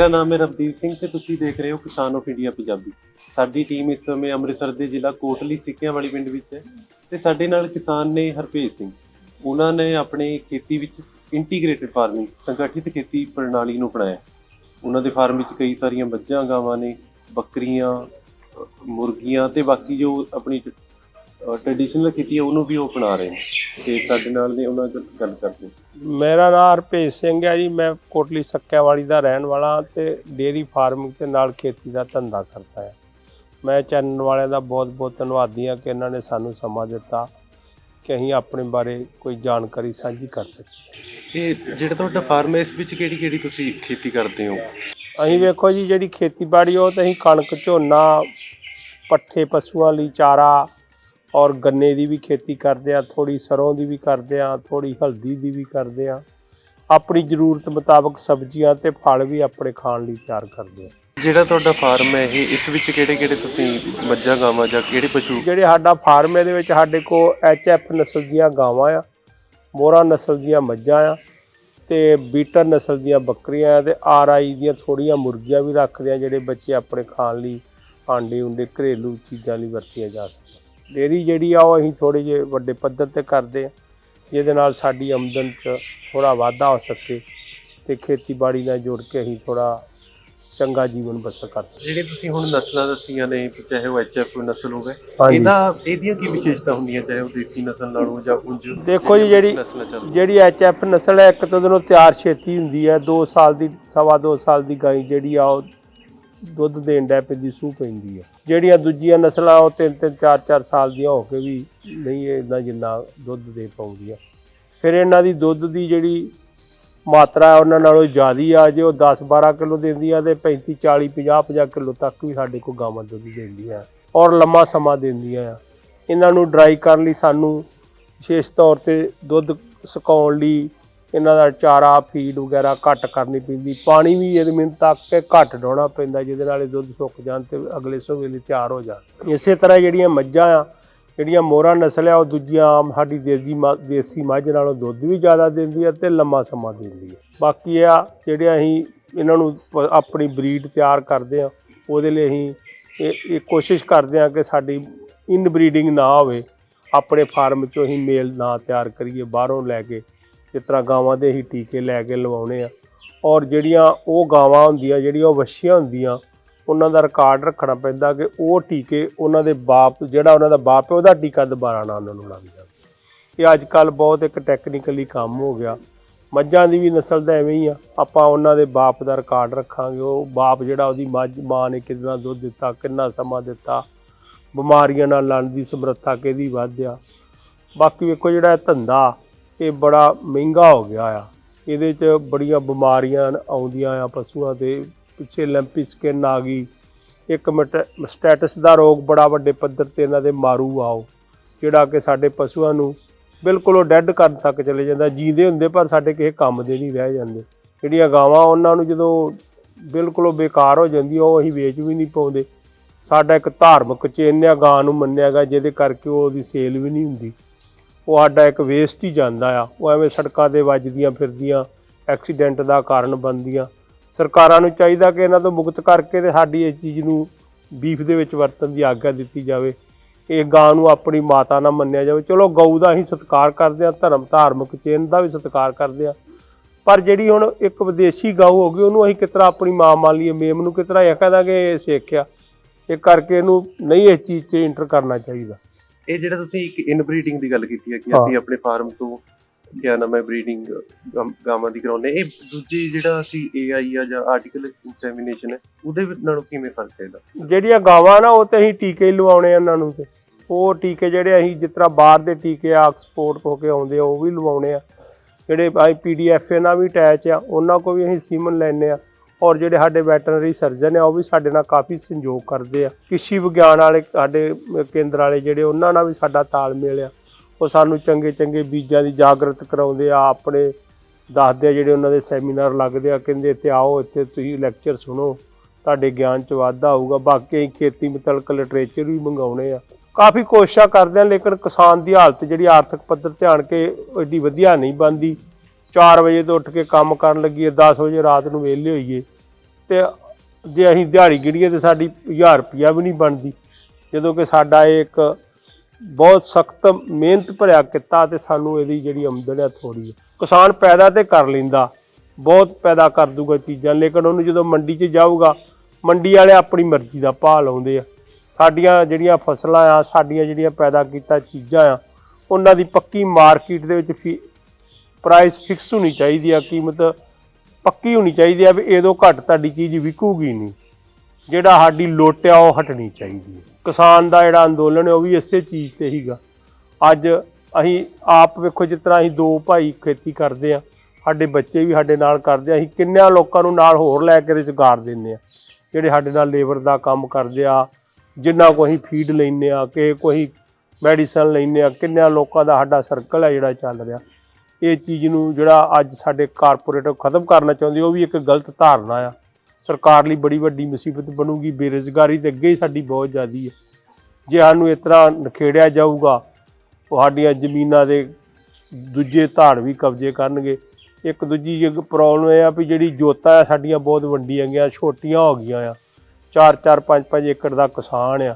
ਮੇਰਾ ਨਾਮ ਹੈ ਰਵਦੀਪ ਸਿੰਘ ਤੇ ਤੁਸੀਂ ਦੇਖ ਰਹੇ ਹੋ ਕਿਸਾਨ ਆਫ ਇੰਡੀਆ ਪੰਜਾਬੀ। ਸਾਡੀ ਟੀਮ ਇਸ ਸਮੇਂ ਅੰਮ੍ਰਿਤਸਰ ਦੇ ਜ਼ਿਲ੍ਹਾ ਕੋਟਲੀ ਸਿੱਕਿਆਂ ਵਾਲੀ ਪਿੰਡ ਵਿੱਚ ਹੈ ਤੇ ਸਾਡੇ ਨਾਲ ਕਿਸਾਨ ਨੇ ਹਰਪੇਜ ਸਿੰਘ। ਉਹਨਾਂ ਨੇ ਆਪਣੇ ਖੇਤੀ ਵਿੱਚ ਇੰਟੀਗ੍ਰੇਟਿਡ ਫਾਰਮਿੰਗ ਸੰਗਠਿਤ ਖੇਤੀ ਪ੍ਰਣਾਲੀ ਨੂੰ ਅਪਣਾਇਆ। ਉਹਨਾਂ ਦੇ ਫਾਰਮ ਵਿੱਚ ਕਈ ਸਾਰੀਆਂ ਮੱਝਾਂ, ਗਾਵਾਂ ਨੇ, ਬੱਕਰੀਆਂ ਮੁਰਗੀਆਂ ਤੇ ਬਾਕੀ ਜੋ ਆਪਣੀ ਟ੍ਰੈਡੀਸ਼ਨਲ ਖੇਤੀ ਹੈ ਉਹਨੂੰ ਵੀ ਉਹ ਅਪਣਾ ਰਹੇ ਨੇ। ਤੇ ਸਾਡੇ ਨਾਲ ਨੇ ਉਹਨਾਂ ਨਾਲ ਗੱਲ ਕਰਦੇ। ਮੇਰਾ ਨਾਮ ਹਰਪੇਜ ਸਿੰਘ ਹੈ ਜੀ ਮੈਂ ਕੋਟਲੀ ਸੱਕਿਆ ਵਾਲੀ ਦਾ ਰਹਿਣ ਵਾਲਾ ਤੇ ਡੇਅਰੀ ਫਾਰਮਿੰਗ ਤੇ ਨਾਲ ਖੇਤੀ ਦਾ ਧੰਦਾ ਕਰਦਾ ਹਾਂ। ਮੈਂ ਚੈਨਲ ਵਾਲਿਆਂ ਦਾ ਬਹੁਤ-ਬਹੁਤ ਧੰਨਵਾਦੀ ਹਾਂ ਕਿ ਇਹਨਾਂ ਨੇ ਸਾਨੂੰ ਸਮਾਂ ਦਿੱਤਾ ਕਿ ਅਸੀਂ ਆਪਣੇ ਬਾਰੇ ਕੋਈ ਜਾਣਕਾਰੀ ਸਾਂਝੀ ਕਰ ਸਕੀਏ। ਇਹ ਜਿਹੜਾ ਤੁਹਾਡਾ ਫਾਰਮ ਹੈ ਇਸ ਵਿੱਚ ਕਿਹੜੀ ਕਿਹੜੀ ਤੁਸੀਂ ਖੇਤੀ ਕਰਦੇ ਹੋ? ਅਸੀਂ ਵੇਖੋ ਜੀ ਜਿਹੜੀ ਖੇਤੀਬਾੜੀ ਉਹ ਤਾਂ ਅਸੀਂ ਕਣਕ ਝੋਨਾ ਪੱਠੇ ਪਸ਼ੂਆਂ ਲਈ ਚਾਰਾ ਔਰ ਗੰਨੇ ਦੀ ਵੀ ਖੇਤੀ ਕਰਦੇ ਆ ਥੋੜੀ ਸਰੋਂ ਦੀ ਵੀ ਕਰਦੇ ਆ ਥੋੜੀ ਹਲਦੀ ਦੀ ਵੀ ਕਰਦੇ ਆ। ਆਪਣੀ ਜ਼ਰੂਰਤ ਮੁਤਾਬਕ ਸਬਜ਼ੀਆਂ ਤੇ ਫਲ ਵੀ ਆਪਣੇ ਖਾਣ ਲਈ ਤਿਆਰ ਕਰਦੇ ਆ। ਜਿਹੜਾ ਤੁਹਾਡਾ ਫਾਰਮ ਹੈ ਇਹ ਇਸ ਵਿੱਚ ਕਿਹੜੇ ਕਿਹੜੇ ਤੁਸੀਂ ਮੱਝਾਂ ਗਾਵਾਂ ਜਾਂ ਕਿਹੜੇ ਪਸ਼ੂ? ਜਿਹੜੇ ਸਾਡਾ ਫਾਰਮ ਇਹਦੇ ਵਿੱਚ ਸਾਡੇ ਕੋਲ ਐਫ ਨਸਲ ਦੀਆਂ ਗਾਵਾਂ ਆ ਮੋਰਾ ਨਸਲ ਦੀਆਂ ਮੱਝਾਂ ਆ ਤੇ ਬੀਟਰ ਨਸਲ ਦੀਆਂ ਬੱਕਰੀਆਂ ਆ ਤੇ ਆਈ ਦੀਆਂ ਥੋੜੀਆਂ ਮੁਰਗੀਆਂ ਵੀ ਰੱਖਦੇ ਆ ਜਿਹੜੇ ਬੱਚੇ ਆਪਣੇ ਖਾਣ ਲਈ ਆਂਡੇ ਉਂਡੇ ਘਰੇਲੂ ਚੀਜ਼ਾਂ ਲਈ ਵਰਤੀਆਂ ਜਾ ਸਕਦੀਆਂ। ਡੇਰੀ ਜਿਹੜੀ ਆ ਉਹ ਅਸੀਂ ਥੋੜੇ ਜਿਹੇ ਵੱਡੇ ਪੱਧਰ ਤੇ ਕਰਦੇ ਆ ਜਿਹਦੇ ਨਾਲ ਸਾਡੀ ਆਮਦਨ 'ਚ ਥੋੜਾ ਵਾਧਾ ਹੋ ਸਕੇ ਤੇ ਖੇਤੀਬਾੜੀ ਨਾਲ ਜੁੜ ਕੇ ਅਸੀਂ ਥੋੜਾ ਚੰਗਾ ਜੀਵਨ ਬਸਰ ਕਰ ਸਕੀਏ। ਜਿਹੜੇ ਤੁਸੀਂ ਹੁਣ ਨਸਲਾਂ ਦੱਸੀਆਂ ਨੇ ਚਾਹੇ ਉਹ ਐਫ ਨਸਲ ਹੋਵੇ। ਇਹਦਾ ਇਹਦੀਆਂ ਕੀ ਵਿਸ਼ੇਸ਼ਤਾ ਹੁੰਦੀਆਂ ਚਾਹੇ ਉਹ ਦੇਸੀ ਨਸਲ ਨਾਲੋਂ ਜਾਂ ਉਂਝ? ਦੇਖੋ ਜੀ ਜਿਹੜੀ ਜਿਹੜੀ ਐਫ ਨਸਲ ਹੈ ਇੱਕ ਤਾਂ ਉਹਨੂੰ ਤਿਆਰ ਛੇਤੀ ਹੁੰਦੀ ਹੈ 2 ਸਾਲ ਦੀ ਸਵਾ 2 ਸਾਲ ਦੀ ਗਾਈ ਜਿਹੜੀ ਆ ਉਹ ਦੁੱਧ ਦੇਣ ਡੈ ਪੈਂਦੀ ਸੂਹ ਪੈਂਦੀ ਆ। ਜਿਹੜੀਆਂ ਦੂਜੀਆਂ ਨਸਲਾਂ ਉਹ 3 3 4 4 ਸਾਲ ਦੀਆਂ ਹੋ ਕੇ ਵੀ ਨਹੀਂ ਇੰਨਾ ਜਿੰਨਾ ਦੁੱਧ ਦੇ ਪਾਉਂਦੀਆਂ। ਫਿਰ ਇਹਨਾਂ ਦੀ ਦੁੱਧ ਦੀ ਜਿਹੜੀ ਮਾਤਰਾ ਉਹਨਾਂ ਨਾਲੋਂ ਜ਼ਿਆਦੀ ਆ, ਜੇ ਉਹ 10 12 ਕਿਲੋ ਦਿੰਦੀਆਂ ਤੇ 35 40 50 50 ਕਿਲੋ ਤੱਕ ਵੀ ਸਾਡੇ ਕੋਲ ਗਾਵਾਂ ਦੁੱਧ ਦਿੰਦੀਆਂ ਔਰ ਲੰਮਾ ਸਮਾਂ ਦਿੰਦੀਆਂ ਆ। ਇਹਨਾਂ ਨੂੰ ਡਰਾਈ ਕਰਨ ਲਈ ਸਾਨੂੰ ਵਿਸ਼ੇਸ਼ ਤੌਰ ਤੇ ਦੁੱਧ ਸੁਕਾਉਣ ਲਈ ਇਹਨਾਂ ਦਾ ਚਾਰਾ, ਫੀਡ ਵਗੈਰਾ ਘੱਟ ਕਰਨੀ ਪੈਂਦੀ, ਪਾਣੀ ਵੀ ਇਹਦੇ ਮਿੰਟ ਤੱਕ ਤੇ ਘੱਟ ਡਾਉਣਾ ਪੈਂਦਾ, ਜਿਹਦੇ ਨਾਲ ਇਹ ਦੁੱਧ ਸੁੱਕ ਜਾਣ ਤੇ ਅਗਲੇ ਸਵੇਲੇ ਲਈ ਤਿਆਰ ਹੋ ਜਾਣ। ਇਸੇ ਤਰ੍ਹਾਂ ਜਿਹੜੀਆਂ ਮੱਝਾਂ ਆ, ਜਿਹੜੀਆਂ ਮੋਹਰਾ ਨਸਲ ਆ, ਉਹ ਦੂਜੀਆਂ ਆਮ ਸਾਡੀ ਦੇਸੀ ਮੱਝ ਦੇਸੀ ਮੱਝ ਨਾਲੋਂ ਦੁੱਧ ਵੀ ਜ਼ਿਆਦਾ ਦਿੰਦੀ ਆ ਤੇ ਲੰਮਾ ਸਮਾਂ ਦਿੰਦੀ ਆ। ਬਾਕੀ ਆ ਜਿਹੜੇ ਅਸੀਂ ਇਹਨਾਂ ਨੂੰ ਆਪਣੀ ਬਰੀਡ ਤਿਆਰ ਕਰਦੇ ਆ, ਉਹਦੇ ਲਈ ਅਸੀਂ ਇਹ ਇਹ ਕੋਸ਼ਿਸ਼ ਕਰਦੇ ਆ ਕਿ ਸਾਡੀ ਇਨ ਬਰੀਡਿੰਗ ਨਾ ਹੋਵੇ, ਆਪਣੇ ਫਾਰਮ 'ਚੋਂ ਹੀ ਮੇਲ ਨਾ ਤਿਆਰ ਕਰੀਏ, ਬਾਹਰੋਂ ਲੈ ਕੇ ਜਿਸ ਤਰ੍ਹਾਂ ਗਾਵਾਂ ਦੇ ਹੀ ਟੀਕੇ ਲੈ ਕੇ ਲਵਾਉਣੇ ਆ। ਔਰ ਜਿਹੜੀਆਂ ਉਹ ਗਾਵਾਂ ਹੁੰਦੀਆਂ, ਜਿਹੜੀਆਂ ਉਹ ਵੱਛੀਆਂ ਹੁੰਦੀਆਂ, ਉਹਨਾਂ ਦਾ ਰਿਕਾਰਡ ਰੱਖਣਾ ਪੈਂਦਾ ਕਿ ਉਹ ਟੀਕੇ ਉਹਨਾਂ ਦੇ ਬਾਪ, ਜਿਹੜਾ ਉਹਨਾਂ ਦਾ ਬਾਪ ਹੈ, ਉਹਦਾ ਟੀਕਾ ਦੁਬਾਰਾ ਨਾ ਉਹਨਾਂ ਨੂੰ ਲੱਗ ਜਾਵੇ। ਇਹ ਅੱਜ ਕੱਲ ਬਹੁਤ ਇੱਕ ਟੈਕਨੀਕਲੀ ਕੰਮ ਹੋ ਗਿਆ। ਮੱਝਾਂ ਦੀ ਵੀ ਨਸਲ ਦਾ ਐਵੇਂ ਹੀ ਆ। ਆਪਾਂ ਉਹਨਾਂ ਦੇ ਬਾਪ ਦਾ ਰਿਕਾਰਡ ਰੱਖਾਂਗੇ। ਉਹ ਬਾਪ ਜਿਹੜਾ ਉਹਦੀ ਮੱਝ, ਮਾਂ ਨੇ ਕਿੰਨਾ ਦੁੱਧ ਦਿੱਤਾ, ਕਿੰਨਾ ਸਮਾਂ ਦਿੱਤਾ, ਬਿਮਾਰੀਆਂ ਨਾਲ ਲੜਨ ਦੀ ਸਮਰੱਥਾ ਕਿਹਦੀ ਵੱਧ ਆ। ਬਾਕੀ ਵੇਖੋ ਜਿਹੜਾ ਧੰਦਾ ਇਹ ਬੜਾ ਮਹਿੰਗਾ ਹੋ ਗਿਆ ਆ। ਇਹਦੇ 'ਚ ਬੜੀਆਂ ਬਿਮਾਰੀਆਂ ਆਉਂਦੀਆਂ ਆ ਪਸ਼ੂਆਂ ਤੇ ਪਿੱਛੇ ਲੈਂਪੀ ਸਕਿਨ ਆ ਗਈ। ਇੱਕ ਸਟੇਟਸ ਦਾ ਰੋਗ ਬੜਾ ਵੱਡੇ ਪੱਧਰ ਤੇ ਇਹਨਾਂ ਦੇ ਮਾਰੂ ਆਓ। ਜਿਹੜਾ ਕਿ ਸਾਡੇ ਪਸ਼ੂਆਂ ਨੂੰ ਬਿਲਕੁਲ ਉਹ ਡੈੱਡ ਕਰਨ ਤੱਕ ਚਲੇ ਜਾਂਦਾ। ਜੀਂਦੇ ਹੁੰਦੇ ਪਰ ਸਾਡੇ ਕਿਸੇ ਕੰਮ ਦੇ ਨਹੀਂ ਰਹਿ ਜਾਂਦੇ। ਜਿਹੜੀਆਂ ਗਾਵਾਂ ਉਹਨਾਂ ਨੂੰ ਜਦੋਂ ਬਿਲਕੁਲ ਉਹ ਬੇਕਾਰ ਹੋ ਜਾਂਦੀ ਉਹ ਅਸੀਂ ਵੇਚ ਵੀ ਨਹੀਂ ਪਾਉਂਦੇ। ਸਾਡਾ ਇੱਕ ਧਾਰਮਿਕ ਚਿੰਨ੍ਹ ਆ, ਗਾਂ ਨੂੰ ਮੰਨਿਆ ਗਿਆ, ਜਿਹਦੇ ਕਰਕੇ ਉਹ ਉਹਦੀ ਸੇਲ ਵੀ ਨਹੀਂ ਹੁੰਦੀ। ਉਹ ਸਾਡਾ ਇੱਕ ਵੇਸਟ ਹੀ ਜਾਂਦਾ ਆ। ਉਹ ਐਵੇਂ ਸੜਕਾਂ ਤੇ ਵੱਜਦੀਆਂ ਫਿਰਦੀਆਂ ਐਕਸੀਡੈਂਟ ਦਾ ਕਾਰਨ ਬਣਦੀਆਂ। ਸਰਕਾਰਾਂ ਨੂੰ ਚਾਹੀਦਾ ਕਿ ਇਹਨਾਂ ਤੋਂ ਮੁਕਤ ਕਰਕੇ ਤੇ ਸਾਡੀ ਇਸ ਚੀਜ਼ ਨੂੰ ਬੀਫ ਦੇ ਵਿੱਚ ਵਰਤਣ ਦੀ ਆਗਿਆ ਦਿੱਤੀ ਜਾਵੇ। ਇਹ ਗਾਂ ਨੂੰ ਆਪਣੀ ਮਾਤਾ ਨਾਲ ਮੰਨਿਆ ਜਾਵੇ। ਚਲੋ ਗਊ ਦਾ ਅਸੀਂ ਸਤਿਕਾਰ ਕਰਦੇ ਆ ਧਰਮ ਧਾਰਮਿਕ ਚਿੰਨ੍ਹ ਦਾ ਵੀ ਸਤਿਕਾਰ ਕਰਦੇ ਆ ਪਰ ਜਿਹੜੀ ਹੁਣ ਇੱਕ ਵਿਦੇਸ਼ੀ ਗਊ ਹੋ ਗਈ, ਉਹਨੂੰ ਅਸੀਂ ਕਿਸ ਤਰ੍ਹਾਂ ਆਪਣੀ ਮਾਂ ਮੰਨ ਲਈਏ, ਮੇਮ ਨੂੰ ਕਿਸ ਤਰ੍ਹਾਂ ਇਹ ਕਹਦਾ ਕਿ ਇਹ ਸਿੱਖ ਆ। ਇਹ ਕਰਕੇ ਇਹਨੂੰ ਨਹੀਂ ਇਸ ਚੀਜ਼ 'ਚ ਇੰਟਰ ਕਰਨਾ ਚਾਹੀਦਾ। ਇਹ ਜਿਹੜਾ ਤੁਸੀਂ ਇੱਕ ਇਨਬਰੀਡਿੰਗ ਦੀ ਗੱਲ ਕੀਤੀ ਹੈ ਕਿ ਹਾਂ। ਅਸੀਂ ਆਪਣੇ ਫਾਰਮ ਤੋਂ ਕਿਆ ਨਾਮ ਹੈ ਬਰੀਡਿੰਗ ਗਾਵਾਂ ਦੀ ਕਰਾਉਂਦੇ ਇਹ ਦੂਜੀ ਜਿਹੜਾ ਅਸੀਂ ਏਆਈ ਆ ਜਾਂ ਆਰਟੀਕਲ ਇਨਸੈਮੀਨੇਸ਼ਨ ਹੈ ਉਹਦੇ ਵਿੱਚ ਨਾਲੋਂ ਕਿਵੇਂ ਫ਼ਰਕ ਹੈ ਇਹਦਾ ਜਿਹੜੀਆਂ ਗਾਵਾਂ ਨਾ ਉਹ ਤੇ ਅਸੀਂ ਟੀਕੇ ਹੀ ਲਵਾਉਣੇ ਆ ਉਹਨਾਂ ਨੂੰ ਤੇ। ਉਹ ਟੀਕੇ ਜਿਹੜੇ ਅਸੀਂ ਜਿਸ ਤਰ੍ਹਾਂ ਬਾਹਰ ਦੇ ਟੀਕੇ ਆ ਐਕਸਪੋਰਟ ਹੋ ਕੇ ਆਉਂਦੇ ਆ ਉਹ ਵੀ ਲਵਾਉਣੇ ਆ। ਜਿਹੜੇ ਅਸੀਂ ਪੀਡੀਐਫ ਨਾਲ ਵੀ ਅਟੈਚ ਆ ਉਹਨਾਂ ਕੋ ਵੀ ਅਸੀਂ ਸੀਮਨ ਲੈਣੇ ਆ। ਔਰ ਜਿਹੜੇ ਸਾਡੇ ਵੈਟਰਨਰੀ ਸਰਜਨ ਆ, ਉਹ ਵੀ ਸਾਡੇ ਨਾਲ ਕਾਫੀ ਸੰਯੋਗ ਕਰਦੇ ਆ। ਕ੍ਰਿਸ਼ੀ ਵਿਗਿਆਨ ਵਾਲੇ ਸਾਡੇ ਕੇਂਦਰ ਵਾਲੇ ਜਿਹੜੇ, ਉਹਨਾਂ ਨਾਲ ਵੀ ਸਾਡਾ ਤਾਲਮੇਲ ਆ। ਉਹ ਸਾਨੂੰ ਚੰਗੇ ਚੰਗੇ ਬੀਜਾਂ ਦੀ ਜਾਗਰਤ ਕਰਾਉਂਦੇ ਆ, ਆਪਣੇ ਦੱਸਦੇ ਆ ਜਿਹੜੇ ਉਹਨਾਂ ਦੇ ਸੈਮੀਨਾਰ ਲੱਗਦੇ ਆ, ਕਹਿੰਦੇ ਇੱਥੇ ਆਓ, ਇੱਥੇ ਤੁਸੀਂ ਲੈਕਚਰ ਸੁਣੋ, ਤੁਹਾਡੇ ਗਿਆਨ ਚ ਵਾਧਾ ਹੋਊਗਾ। ਬਾਕੀ ਅਸੀਂ ਖੇਤੀ ਮੁਤਲਕ ਲਿਟਰੇਚਰ ਵੀ ਮੰਗਾਉਣੇ ਆ। ਕਾਫੀ ਕੋਸ਼ਿਸ਼ਾਂ ਕਰਦੇ ਆ, ਲੇਕਿਨ ਕਿਸਾਨ ਦੀ ਹਾਲਤ ਜਿਹੜੀ ਆਰਥਿਕ ਪੱਧਰ ਧਿਆਨ ਕੇ ਐਡੀ ਵਧੀਆ ਨਹੀਂ ਬਣਦੀ। 4 ਵਜੇ ਤੋਂ ਉੱਠ ਕੇ ਕੰਮ ਕਰਨ ਲੱਗੀਏ 10 ਵਜੇ ਰਾਤ ਨੂੰ ਵਿਹਲੇ ਹੋਈਏ। ਤੇ ਜੇ ਅਸੀਂ ਦਿਹਾੜੀ ਗਿਣੀਏ ਤੇ ਸਾਡੀ 1000 ਰੁਪਿਆ ਵੀ ਨਹੀਂ ਬਣਦੀ। ਜਦੋਂ ਕਿ ਸਾਡਾ ਇਹ ਇੱਕ ਬਹੁਤ ਸਖਤ ਮਿਹਨਤ ਭਰਿਆ ਕੀਤਾ ਤੇ ਸਾਨੂੰ ਇਹਦੀ ਜਿਹੜੀ ਆਮਦਨ ਹੈ ਥੋੜੀ ਹੈ। ਕਿਸਾਨ ਪੈਦਾ ਤੇ ਕਰ ਲੈਂਦਾ, ਬਹੁਤ ਪੈਦਾ ਕਰ ਦੂਗਾ ਚੀਜ਼ਾਂ, ਲੇਕਿਨ ਉਹਨੂੰ ਜਦੋਂ ਮੰਡੀ 'ਚ ਜਾਊਗਾ, ਮੰਡੀ ਵਾਲੇ ਆਪਣੀ ਮਰਜ਼ੀ ਦਾ ਭਾਅ ਲਾਉਂਦੇ ਆ। ਸਾਡੀਆਂ ਜਿਹੜੀਆਂ ਫਸਲਾਂ ਆ, ਸਾਡੀਆਂ ਜਿਹੜੀਆਂ ਪੈਦਾ ਕੀਤਾ ਚੀਜ਼ਾਂ ਆ, ਉਹਨਾਂ ਦੀ ਪੱਕੀ ਮਾਰਕੀਟ ਦੇ ਵਿੱਚ ਫੀ ਪ੍ਰਾਈਸ ਫਿਕਸ ਹੋਣੀ ਚਾਹੀਦੀ ਆ ਕੀਮਤ ਪੱਕੀ ਹੋਣੀ ਚਾਹੀਦੀ ਆ ਵੀ ਇਹਦੋਂ ਘੱਟ ਤੁਹਾਡੀ ਚੀਜ਼ ਵਿਕੂਗੀ ਨਹੀਂ। ਜਿਹੜਾ ਸਾਡੀ ਲੁੱਟ ਆ, ਉਹ ਹਟਣੀ ਚਾਹੀਦੀ ਹੈ ਕਿਸਾਨ ਦਾ ਜਿਹੜਾ ਅੰਦੋਲਨ ਹੈ ਉਹ ਵੀ ਇਸੇ ਚੀਜ਼ ਤੇ ਹੀਗਾ ਅੱਜ ਅਸੀਂ ਆਪ ਵੇਖੋ ਜਿਸ ਤਰ੍ਹਾਂ ਅਸੀਂ ਦੋ ਭਾਈ ਖੇਤੀ ਕਰਦੇ ਆ, ਸਾਡੇ ਬੱਚੇ ਵੀ ਸਾਡੇ ਨਾਲ ਕਰਦੇ ਆ, ਅਸੀਂ ਕਿੰਨਿਆਂ ਲੋਕਾਂ ਨੂੰ ਨਾਲ ਹੋਰ ਲੈ ਕੇ ਰੁਜ਼ਗਾਰ ਦਿੰਦੇ ਆ। ਜਿਹੜੇ ਸਾਡੇ ਨਾਲ ਲੇਬਰ ਦਾ ਕੰਮ ਕਰਦੇ ਆ, ਜਿੰਨਾ ਕੋ ਅਸੀਂ ਫੀਡ ਲੈਂਦੇ ਆ, ਕਿ ਕੋਈ ਮੈਡੀਸਨ ਲੈਂਦੇ ਆ, ਕਿੰਨਿਆਂ ਲੋਕਾਂ ਦਾ ਸਾਡਾ ਸਰਕਲ ਹੈ ਜਿਹੜਾ ਚੱਲ ਰਿਹਾ। ਇਹ ਚੀਜ਼ ਨੂੰ ਜਿਹੜਾ ਅੱਜ ਸਾਡੇ ਕਾਰਪੋਰੇਟ ਖਤਮ ਕਰਨਾ ਚਾਹੁੰਦੇ, ਉਹ ਵੀ ਇੱਕ ਗਲਤ ਧਾਰਨਾ ਆ। ਸਰਕਾਰ ਲਈ ਬੜੀ ਵੱਡੀ ਮੁਸੀਬਤ ਬਣੂਗੀ, ਬੇਰੁਜ਼ਗਾਰੀ ਤੇ ਅੱਗੇ ਹੀ ਸਾਡੀ ਬਹੁਤ ਜ਼ਿਆਦੀ ਹੈ ਜੇ ਸਾਨੂੰ ਇਸ ਤਰ੍ਹਾਂ ਨਖੇੜਿਆ ਜਾਊਗਾ ਉਹ ਸਾਡੀਆਂ ਜ਼ਮੀਨਾਂ ਦੇ ਦੂਜੇ ਧਾੜ ਵੀ ਕਬਜ਼ੇ ਕਰਨਗੇ। ਇੱਕ ਦੂਜੀ ਇੱਕ ਪ੍ਰੋਬਲਮ ਇਹ ਆ ਵੀ ਜਿਹੜੀ ਜੋਤਾਂ ਆ, ਸਾਡੀਆਂ ਬਹੁਤ ਵੰਡੀਆਂ ਗਈਆਂ, ਛੋਟੀਆਂ ਹੋ ਗਈਆਂ ਆ। 4-4 5-5 ਏਕੜ ਦਾ ਕਿਸਾਨ ਆ।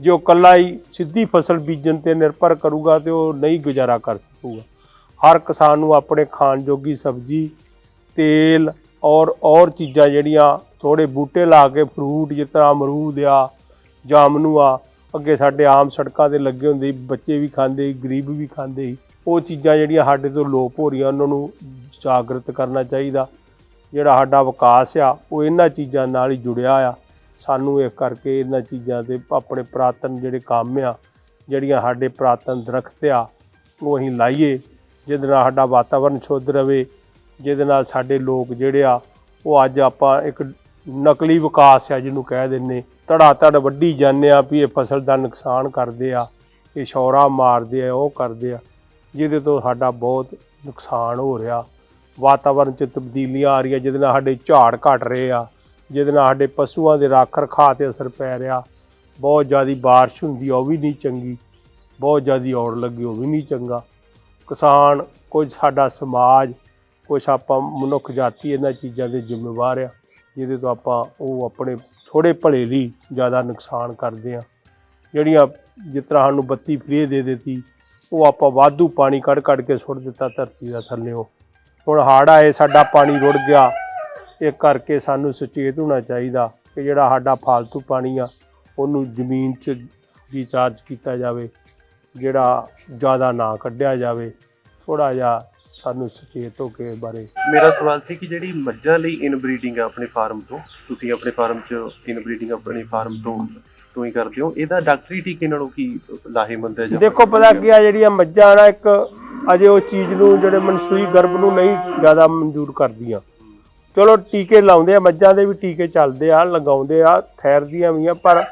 ਜੋ ਕੱਲਾ ਹੀ ਸਿੱਧੀ ਫਸਲ ਬੀਜਣ ਤੇ ਨਿਰਭਰ ਕਰੂਗਾ ਤੇ ਉਹ ਨਹੀਂ ਗੁਜ਼ਾਰਾ ਕਰ ਸਕੂਗਾ। ਹਰ ਕਿਸਾਨ ਨੂੰ ਆਪਣੇ ਖਾਣ ਜੋਗੀ ਸਬਜ਼ੀ, ਤੇਲ ਔਰ ਔਰ ਚੀਜ਼ਾਂ ਜਿਹੜੀਆਂ ਥੋੜੇ ਬੂਟੇ ਲਾ ਕੇ ਫਰੂਟ ਜਿਸ ਤਰ੍ਹਾਂ ਅਮਰੂਦ ਆ ਜਾਮਨੂ ਆ, ਅੱਗੇ ਸਾਡੇ ਆਮ ਸੜਕਾਂ ਤੇ ਲੱਗੇ ਹੁੰਦੇ ਸੀ, ਬੱਚੇ ਵੀ ਖਾਂਦੇ ਸੀ, ਗਰੀਬ ਵੀ ਖਾਂਦੇ ਸੀ, ਉਹ ਚੀਜ਼ਾਂ ਜਿਹੜੀਆਂ ਸਾਡੇ ਤੋਂ ਲੋਪ ਹੋ ਰਹੀਆਂ, ਉਹਨਾਂ ਨੂੰ ਜਾਗਰਤ ਕਰਨਾ ਚਾਹੀਦਾ। ਜਿਹੜਾ ਸਾਡਾ ਵਿਕਾਸ ਆ, ਉਹ ਇਹਨਾਂ ਚੀਜ਼ਾਂ ਨਾਲ ਹੀ ਜੁੜਿਆ ਆ। ਸਾਨੂੰ ਇਸ ਕਰਕੇ ਇਹਨਾਂ ਚੀਜ਼ਾਂ ਦੇ ਆਪਣੇ ਪੁਰਾਤਨ ਜਿਹੜੇ ਕੰਮ ਆ, ਜਿਹੜੀਆਂ ਸਾਡੇ ਪੁਰਾਤਨ ਦਰਖਤ ਆ, ਉਹ ਅਸੀਂ ਲਾਈਏ। ਜਿਹਦੇ ਨਾਲ ਸਾਡਾ ਵਾਤਾਵਰਨ ਸ਼ੁੱਧ ਰਵੇ ਜਿਹਦੇ ਨਾਲ ਸਾਡੇ ਲੋਕ ਜਿਹੜੇ ਆ ਉਹ ਅੱਜ ਆਪਾਂ ਇੱਕ ਨਕਲੀ ਵਿਕਾਸ ਆ ਜਿਹਨੂੰ ਕਹਿ ਦਿੰਨੇ ਧੜਾ ਧੜ ਵੱਢੀ ਜਾਂਦੇ ਆ ਵੀ ਇਹ ਫਸਲ ਦਾ ਨੁਕਸਾਨ ਕਰਦੇ ਆ ਇਹ ਸ਼ੌਰਾ ਮਾਰਦੇ ਆ ਉਹ ਕਰਦੇ ਆ ਜਿਹਦੇ ਤੋਂ ਸਾਡਾ ਬਹੁਤ ਨੁਕਸਾਨ ਹੋ ਰਿਹਾ ਵਾਤਾਵਰਨ 'ਚ ਤਬਦੀਲੀਆਂ ਆ ਰਹੀਆਂ ਜਿਹਦੇ ਨਾਲ ਸਾਡੇ ਝਾੜ ਘਟ ਰਹੇ ਆ ਜਿਹਦੇ ਨਾਲ ਸਾਡੇ ਪਸ਼ੂਆਂ ਦੇ ਰੱਖ ਰਖਾਅ ਤੇ ਅਸਰ ਪੈ ਰਿਹਾ ਬਹੁਤ ਜ਼ਿਆਦੀ بارش ਹੁੰਦੀ ਆ ਉਹ ਵੀ ਨਹੀਂ ਚੰਗੀ ਬਹੁਤ ਜ਼ਿਆਦੀ ਔੜ ਲੱਗੀ ਉਹ ਵੀ ਨਹੀਂ ਚੰਗਾ ਕਿਸਾਨ ਕੁਝ ਸਾਡਾ ਸਮਾਜ ਕੁਝ ਆਪਾਂ ਮਨੁੱਖ ਜਾਤੀ ਇਹਨਾਂ ਚੀਜ਼ਾਂ ਦੇ ਜ਼ਿੰਮੇਵਾਰ ਆ, ਜਿਹਦੇ ਤੋਂ ਆਪਾਂ ਉਹ ਆਪਣੇ ਥੋੜੇ ਭਲੇ ਲਈ ਜ਼ਿਆਦਾ ਨੁਕਸਾਨ ਕਰਦੇ ਆ। ਜਿਹੜੀਆਂ ਜਿਸ ਤਰ੍ਹਾਂ ਸਾਨੂੰ ਬੱਤੀ ਫਰੀ ਦੇ ਦਿੱਤੀ, ਉਹ ਆਪਾਂ ਵਾਧੂ ਪਾਣੀ ਕੱਢ ਕੱਢ ਕੇ ਸੁੱਟ ਦਿੱਤਾ ਧਰਤੀ ਦਾ ਥੱਲੇੋਂ ਹੁਣ ਹੜ੍ਹ ਆਏ, ਸਾਡਾ ਪਾਣੀ ਰੁੜ ਗਿਆ, ਇਹ ਕਰਕੇ ਸਾਨੂੰ ਸੁਚੇਤ ਹੋਣਾ ਚਾਹੀਦਾ ਕਿ ਜਿਹੜਾ ਸਾਡਾ ਫਾਲਤੂ ਪਾਣੀ ਆ, ਉਹਨੂੰ ਜ਼ਮੀਨ 'ਚ ਰੀਚਾਰਜ ਕੀਤਾ ਜਾਵੇ। ਜਿਹੜਾ ਜ਼ਿਆਦਾ ਨਾ ਕੱਢਿਆ ਜਾਵੇ ਥੋੜਾ ਜਿਹਾ ਸਾਨੂੰ ਸੁਚੇਤ ਹੋ ਕੇ ਬਾਰੇ। ਮੇਰਾ ਸਵਾਲ ਸੀ ਕਿ ਜਿਹੜੀ ਮੱਝਾਂ ਲਈ ਇਨਬਰੀਡਿੰਗ ਆ ਆਪਣੇ ਫਾਰਮ ਤੋਂ ਤੁਸੀਂ ਆਪਣੇ ਫਾਰਮ 'ਚ ਇਨਬਰੀਡਿੰਗ ਆਪਣੇ ਫਾਰਮ ਤੋਂ ਤੋਂ ਹੀ ਕਰਦੇ ਹੋ। ਇਹਦਾ ਡਾਕਟਰੀ ਟੀਕੇ ਨਾਲੋਂ ਕੀ ਲਾਹੇਮੰਦ ਹੈ ਜਾਂ ਦੇਖੋ ਪਤਾ ਕੀ ਆ ਜਿਹੜੀਆਂ ਮੱਝਾਂ ਨਾ ਇੱਕ ਅਜੇ ਉਹ ਚੀਜ਼ ਨੂੰ ਜਿਹੜੇ ਮਨਸੂਈ ਗਰਭ ਨੂੰ ਨਹੀਂ ਜ਼ਿਆਦਾ ਮਨਜ਼ੂਰ ਕਰਦੀਆਂ। ਚਲੋ ਟੀਕੇ ਲਾਉਂਦੇ ਆ ਮੱਝਾਂ ਦੇ ਵੀ ਟੀਕੇ ਚੱਲਦੇ ਆ ਲਗਾਉਂਦੇ ਆ ਠਹਿਰਦੀਆਂ ਵੀ ਆ ਪਰ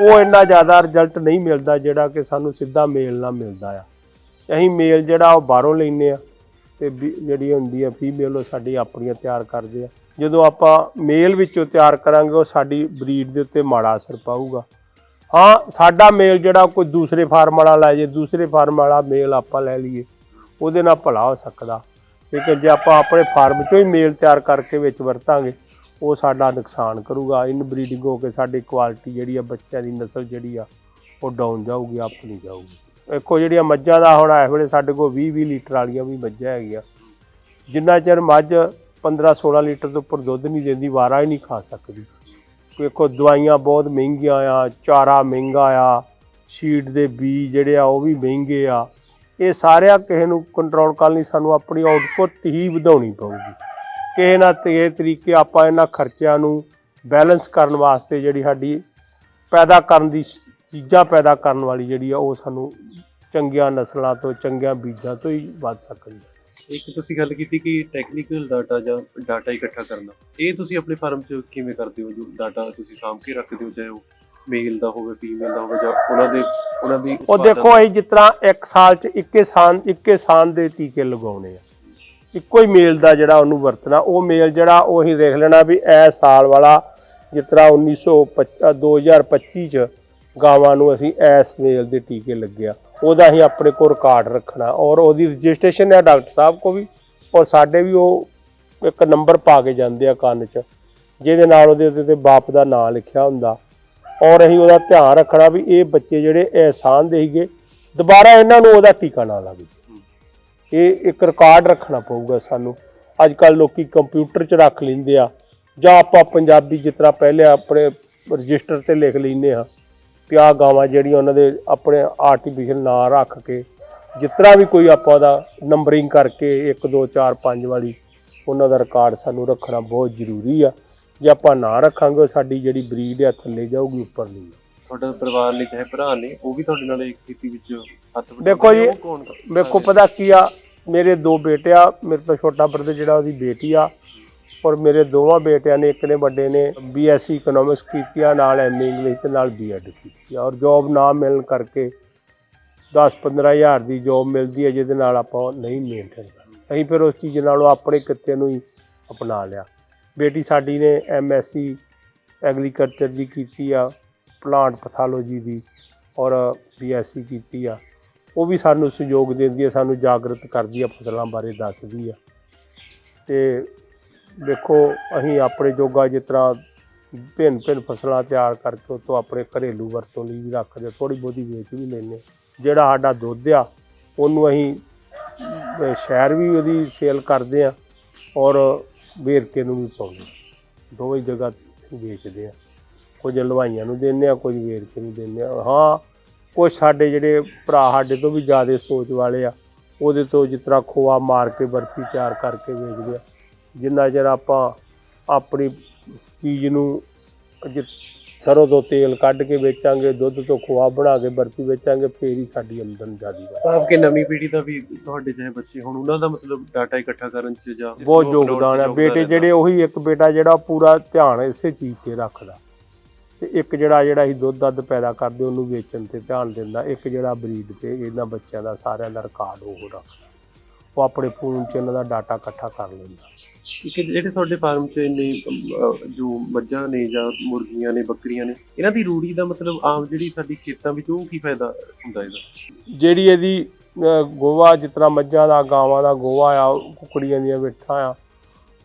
ਉਹ ਇੰਨਾ ਜ਼ਿਆਦਾ ਰਿਜ਼ਲਟ ਨਹੀਂ ਮਿਲਦਾ ਜਿਹੜਾ ਕਿ ਸਾਨੂੰ ਸਿੱਧਾ ਮੇਲ ਨਾਲ ਮਿਲਦਾ ਆ। ਅਸੀਂ ਮੇਲ ਜਿਹੜਾ ਉਹ ਬਾਹਰੋਂ ਲੈਂਦੇ ਆ ਤੇ ਵੀ- ਜਿਹੜੀ ਹੁੰਦੀ ਆ ਫੀਮੇਲ ਉਹ ਸਾਡੀ ਆਪਣੀਆਂ ਤਿਆਰ ਕਰਦੇ ਆ। ਜਦੋਂ ਆਪਾਂ ਮੇਲ ਵਿੱਚੋਂ ਤਿਆਰ ਕਰਾਂਗੇ ਉਹ ਸਾਡੀ ਬਰੀਡ ਦੇ ਉੱਤੇ ਮਾੜਾ ਅਸਰ ਪਾਊਗਾ। ਹਾਂ, ਸਾਡਾ ਮੇਲ ਜਿਹੜਾ ਕੋਈ ਦੂਸਰੇ ਫਾਰਮ ਵਾਲਾ ਲੈ ਜੇ, ਦੂਸਰੇ ਫਾਰਮ ਵਾਲਾ ਮੇਲ ਆਪਾਂ ਲੈ ਲਈਏ, ਉਹਦੇ ਨਾਲ ਭਲਾ ਹੋ ਸਕਦਾ। ਲੇਕਿਨ ਜੇ ਆਪਾਂ ਆਪਣੇ ਫਾਰਮ ਚੋਂ ਹੀ ਮੇਲ ਤਿਆਰ ਕਰਕੇ ਵਿੱਚ ਵਰਤਾਂਗੇ ਉਹ ਸਾਡਾ ਨੁਕਸਾਨ ਕਰੂਗਾ। ਇਨ ਬਰੀਡਿੰਗ ਹੋ ਕੇ ਸਾਡੀ ਕੁਆਲਿਟੀ ਜਿਹੜੀ ਆ ਬੱਚਿਆਂ ਦੀ ਨਸਲ ਜਿਹੜੀ ਆ, ਉਹ ਡਾਊਨ ਜਾਊਗੀ ਅਪ ਨਹੀਂ ਜਾਊਗੀ। ਦੇਖੋ ਜਿਹੜੀਆਂ ਮੱਝਾਂ ਦਾ ਹੁਣ ਇਸ ਵੇਲੇ ਸਾਡੇ ਕੋਲ 20 20 ਲੀਟਰ ਵਾਲੀਆਂ ਵੀ ਮੱਝਾਂ ਹੈਗੀਆਂ। ਜਿੰਨਾ ਚਿਰ ਮੱਝ 15 16 ਲੀਟਰ ਤੋਂ ਉੱਪਰ ਦੁੱਧ ਨਹੀਂ ਦਿੰਦੀ, ਵਾਰਾ ਹੀ ਨਹੀਂ ਖਾ ਸਕਦੀ। ਦੇਖੋ ਦਵਾਈਆਂ ਬਹੁਤ ਮਹਿੰਗੀਆਂ ਆ, ਚਾਰਾ ਮਹਿੰਗਾ ਆ ਸ਼ੀਟ ਦੇ ਬੀਜ ਜਿਹੜੇ ਆ ਉਹ ਵੀ ਮਹਿੰਗੇ ਆ। ਇਹ ਸਾਰਿਆਂ ਕਿਸੇ ਨੂੰ ਕੰਟਰੋਲ ਕਰਨ ਲਈ ਸਾਨੂੰ ਆਪਣੀ ਆਊਟਪੁੱਟ ਹੀ ਵਧਾਉਣੀ ਪਊਗੀ। ਕਿਸੇ ਨਾ ਤੇ ਤਰੀਕੇ ਆਪਾਂ ਇਹਨਾਂ ਖਰਚਿਆਂ ਨੂੰ ਬੈਲੈਂਸ ਕਰਨ ਵਾਸਤੇ ਜਿਹੜੀ ਸਾਡੀ ਪੈਦਾ ਕਰਨ ਦੀ ਚੀਜ਼ਾਂ ਪੈਦਾ ਕਰਨ ਵਾਲੀ ਜਿਹੜੀ ਆ ਉਹ ਸਾਨੂੰ ਚੰਗੀਆਂ ਨਸਲਾਂ ਤੋਂ ਚੰਗੀਆਂ ਬੀਜਾਂ ਤੋਂ ਹੀ ਵੱਧ ਸਕਦੀ ਹੈ ਇੱਕ ਤੁਸੀਂ ਗੱਲ ਕੀਤੀ ਕਿ ਟੈਕਨੀਕਲ ਡਾਟਾ ਜਾਂ ਡਾਟਾ ਇਕੱਠਾ ਕਰਨਾ। ਇਹ ਤੁਸੀਂ ਆਪਣੇ ਫਾਰਮ 'ਚ ਕਿਵੇਂ ਕਰਦੇ ਹੋ? ਜੋ ਡਾਟਾ ਤੁਸੀਂ ਸਾਂਭ ਕੇ ਰੱਖਦੇ ਹੋ ਚਾਹੇ ਉਹ ਮੇਲ ਦਾ ਹੋਵੇ ਫੀਮੇਲ ਦਾ ਹੋਵੇ ਜਾਂ ਉਹਨਾਂ ਦੇ ਉਹਨਾਂ ਦੀ ਉਹ ਦੇਖੋ ਅਸੀਂ ਜਿਸ ਤਰ੍ਹਾਂ ਇੱਕ ਸਾਲ 'ਚ ਇੱਕੇ ਸਾਲ ਇੱਕੇ ਸਾਲ ਦੇ ਟੀਕੇ ਲਗਾਉਣੇ ਆ। ਇੱਕੋ ਹੀ ਮੇਲ ਦਾ ਜਿਹੜਾ ਉਹਨੂੰ ਵਰਤਣਾ, ਉਹ ਮੇਲ ਜਿਹੜਾ ਉਹ ਅਸੀਂ ਦੇਖ ਲੈਣਾ ਵੀ ਇਹ ਸਾਲ ਵਾਲਾ ਜਿਸ ਤਰ੍ਹਾਂ 1925 2025 'ਚ ਗਾਵਾਂ ਨੂੰ ਅਸੀਂ ਇਸ ਮੇਲ ਦੇ ਟੀਕੇ ਲੱਗਿਆ ਉਹਦਾ ਅਸੀਂ ਆਪਣੇ ਕੋਲ ਰਿਕਾਰਡ ਰੱਖਣਾ। ਔਰ ਉਹਦੀ ਰਜਿਸਟ੍ਰੇਸ਼ਨ ਹੈ ਡਾਕਟਰ ਸਾਹਿਬ ਕੋ ਵੀ, ਔਰ ਸਾਡੇ ਵੀ ਉਹ ਇੱਕ ਨੰਬਰ ਪਾ ਕੇ ਜਾਂਦੇ ਆ ਕੰਨ 'ਚ, ਜਿਹਦੇ ਨਾਲ ਉਹਦੇ ਉੱਤੇ ਬਾਪ ਦਾ ਨਾਮ ਲਿਖਿਆ ਹੁੰਦਾ। ਔਰ ਅਸੀਂ ਉਹਦਾ ਧਿਆਨ ਰੱਖਣਾ ਵੀ ਇਹ ਬੱਚੇ ਜਿਹੜੇ ਅਹਿਸਾਨ ਦੇ ਸੀਗੇ, ਦੁਬਾਰਾ ਇਹਨਾਂ ਨੂੰ ਉਹਦਾ ਟੀਕਾ ਨਾ ਲੱਗੇ। ਇਹ ਇੱਕ ਰਿਕਾਰਡ ਰੱਖਣਾ ਪਊਗਾ ਸਾਨੂੰ। ਅੱਜ ਕੱਲ ਲੋਕੀ ਕੰਪਿਊਟਰ 'ਚ ਰੱਖ ਲੈਂਦੇ ਆ। ਜਾਂ ਆਪਾਂ ਪੰਜਾਬੀ ਜਿਸ ਤਰ੍ਹਾਂ ਪਹਿਲੇ ਆਪਣੇ ਰਜਿਸਟਰ ਤੇ ਲਿਖ ਲੈਂਦੇ ਆ ਕਿ ਆਹ ਗਾਵਾਂ ਜਿਹੜੀਆਂ ਉਹਨਾਂ ਦੇ ਆਪਣੇ ਆਰਟੀਫੀਸ਼ੀਅਲ ਨਾਂ ਰੱਖ ਕੇ ਤਰ੍ਹਾਂ ਵੀ ਕੋਈ ਆਪਾਂ ਉਹਦਾ ਨੰਬਰਿੰਗ ਕਰਕੇ 1 2 4 5 ਵਾਲੀ ਉਹਨਾਂ ਦਾ ਰਿਕਾਰਡ ਸਾਨੂੰ ਰੱਖਣਾ ਬਹੁਤ ਜ਼ਰੂਰੀ ਆ। ਜੇ ਆਪਾਂ ਨਾ ਰੱਖਾਂਗੇ ਸਾਡੀ ਜਿਹੜੀ ਬਰੀਡ ਆ ਥੱਲੇ ਜਾਊਗੀ ਉੱਪਰ ਨਹੀਂ ਤੁਹਾਡਾ ਪਰਿਵਾਰ ਨੇ ਚਾਹੇ ਭਰਾ ਨੇ ਉਹ ਵੀ ਤੁਹਾਡੇ ਨਾਲ ਇੱਕ ਖੇਤੀ ਵਿੱਚ ਹੱਥ ਦੇਖੋ ਜੀ, ਵੇਖੋ ਪਤਾ ਕੀ ਆ ਮੇਰੇ ਦੋ ਬੇਟੇ ਆ, ਮੇਰੇ ਤੋਂ ਛੋਟਾ ਬ੍ਰਦਰ ਜਿਹੜਾ ਉਹਦੀ ਬੇਟੀ ਆ ਔਰ ਮੇਰੇ ਦੋਵਾਂ ਬੇਟਿਆਂ ਨੇ, ਇੱਕ ਨੇ ਵੱਡੇ ਨੇ ਬੀਐਸਸੀ ਇਕਨੋਮਿਕਸ ਕੀਤੀ ਆ, ਨਾਲ ਐਮਏ ਇੰਗਲਿਸ਼ ਤੇ ਨਾਲ ਬੀਐਡ ਕੀਤੀ ਆ ਔਰ ਜੌਬ ਨਾ ਮਿਲਣ ਕਰਕੇ 10-15 ਹਜ਼ਾਰ ਦੀ ਜੌਬ ਮਿਲਦੀ ਹੈ ਜਿਹਦੇ ਨਾਲ ਆਪਾਂ ਨਹੀਂ ਮੇਨਟੇਨ ਕਰਦੇ। ਅਸੀਂ ਫਿਰ ਉਸ ਚੀਜ਼ ਨਾਲੋਂ ਆਪਣੇ ਕਿੱਤੇ ਨੂੰ ਹੀ ਅਪਣਾ ਲਿਆ। ਬੇਟੀ ਸਾਡੀ ਨੇ ਐਮਐਸਸੀ ਐਗਰੀਕਲਚਰ ਦੀ ਕੀਤੀ ਆ ਪਲਾਂਟ ਪੈਥੋਲੋਜੀ ਦੀ ਔਰ ਬੀਐਸਸੀ ਕੀਤੀ ਆ। ਉਹ ਵੀ ਸਾਨੂੰ ਸਹਿਯੋਗ ਦਿੰਦੀ ਹੈ, ਸਾਨੂੰ ਜਾਗਰਤ ਕਰਦੀ ਆ ਫਸਲਾਂ ਬਾਰੇ ਦੱਸਦੀ ਆ ਤੇ ਦੇਖੋ, ਅਸੀਂ ਆਪਣੇ ਜੋਗਾ ਜਿਸ ਤਰ੍ਹਾਂ ਭਿੰਨ ਭਿੰਨ ਫਸਲਾਂ ਤਿਆਰ ਕਰਕੇ ਉਹ ਤੋਂ ਆਪਣੇ ਘਰੇਲੂ ਵਰਤੋਂ ਲਈ ਵੀ ਰੱਖਦੇ ਥੋੜੀ ਬਹੁਤੀ ਵੇਚ ਵੀ ਲੈਂਦੇ ਜਿਹੜਾ ਸਾਡਾ ਦੁੱਧ ਆ, ਉਹਨੂੰ ਅਸੀਂ ਸ਼ਹਿਰ ਵੀ ਉਹਦੀ ਸੇਲ ਕਰਦੇ ਆ ਔਰ ਵੇਰਕੇ ਨੂੰ ਵੀ ਪਾਉਂਦੇ ਦੋਵੇਂ ਜਗ੍ਹਾ ਵੇਚਦੇ ਆ ਕੁਝ ਹਲਵਾਈਆਂ ਨੂੰ ਦਿੰਦੇ ਆ ਕੁਝ ਵੇਰਕੇ ਨੂੰ ਦਿੰਦੇ ਆ ਹਾਂ ਕੁਝ ਸਾਡੇ ਜਿਹੜੇ ਭਰਾ ਸਾਡੇ ਤੋਂ ਵੀ ਜ਼ਿਆਦਾ ਸੋਚ ਵਾਲੇ ਆ ਉਹਦੇ ਤੋਂ ਜਿਸ ਤਰ੍ਹਾਂ ਖੋਆ ਮਾਰ ਕੇ ਬਰਫੀ ਤਿਆਰ ਕਰਕੇ ਵੇਚਦੇ ਆ। ਜਿੰਨਾ ਚਿਰ ਆਪਾਂ ਆਪਣੀ ਚੀਜ਼ ਨੂੰ ਸਰੋਂ ਤੋਂ ਤੇਲ ਕੱਢ ਕੇ ਵੇਚਾਂਗੇ ਦੁੱਧ ਤੋਂ ਖੋਆ ਬਣਾ ਕੇ ਬਰਫੀ ਵੇਚਾਂਗੇ ਫੇਰ ਹੀ ਸਾਡੀ ਆਮਦਨ ਜ਼ਿਆਦੀ ਹੈ ਭਾਵ ਕਿ ਨਵੀਂ ਪੀੜ੍ਹੀ ਦਾ ਵੀ ਤੁਹਾਡੇ ਚਾਹੇ ਬੱਚੇ ਹੁਣ ਉਹਨਾਂ ਦਾ ਮਤਲਬ ਡਾਟਾ ਇਕੱਠਾ ਕਰਨ ਚ ਜਾਂ ਬਹੁਤ ਯੋਗਦਾਨ ਹੈ ਬੇਟੇ। ਜਿਹੜੇ ਉਹੀ ਇੱਕ ਬੇਟਾ ਜਿਹੜਾ ਪੂਰਾ ਧਿਆਨ ਇਸੇ ਚੀਜ਼ ਤੇ ਰੱਖਦਾ। ਤੇ ਇੱਕ ਜਿਹੜਾ ਜਿਹੜਾ ਅਸੀਂ ਦੁੱਧ ਦੱਧ ਪੈਦਾ ਕਰਦੇ ਉਹਨੂੰ ਵੇਚਣ ਤੇ ਧਿਆਨ ਦਿੰਦਾ। ਇੱਕ ਜਿਹੜਾ ਬਰੀਡ ਤੇ ਇਹਨਾਂ ਬੱਚਿਆਂ ਦਾ ਸਾਰਿਆਂ ਦਾ ਰਿਕਾਰਡ ਉਹ ਰੱਖਦਾ ਉਹ ਆਪਣੇ ਫੋਨ 'ਚ ਇਹਨਾਂ ਦਾ ਡਾਟਾ ਇਕੱਠਾ ਕਰ ਲੈਂਦਾ। ਕਿ ਜਿਹੜੇ ਤੁਹਾਡੇ ਫਾਰਮ 'ਚ ਇੰਨੇ ਜੋ ਮੱਝਾਂ ਨੇ ਜਾਂ ਮੁਰਗੀਆਂ ਨੇ ਬੱਕਰੀਆਂ ਨੇ ਇਹਨਾਂ ਦੀ ਰੂੜੀ ਦਾ ਮਤਲਬ ਆਮ ਜਿਹੜੀ ਸਾਡੀ ਖੇਤਾਂ ਵਿੱਚ ਉਹ ਕੀ ਫਾਇਦਾ ਹੁੰਦਾ ਇਹਦਾ? ਜਿਹੜੀ ਇਹਦੀ ਜਿਸ ਤਰ੍ਹਾਂ ਮੱਝਾਂ ਦਾ ਗਾਵਾਂ ਦਾ ਗੋਹਾ ਆ ਕੁਕੜੀਆਂ ਦੀਆਂ ਵਿੱਠਾਂ ਆ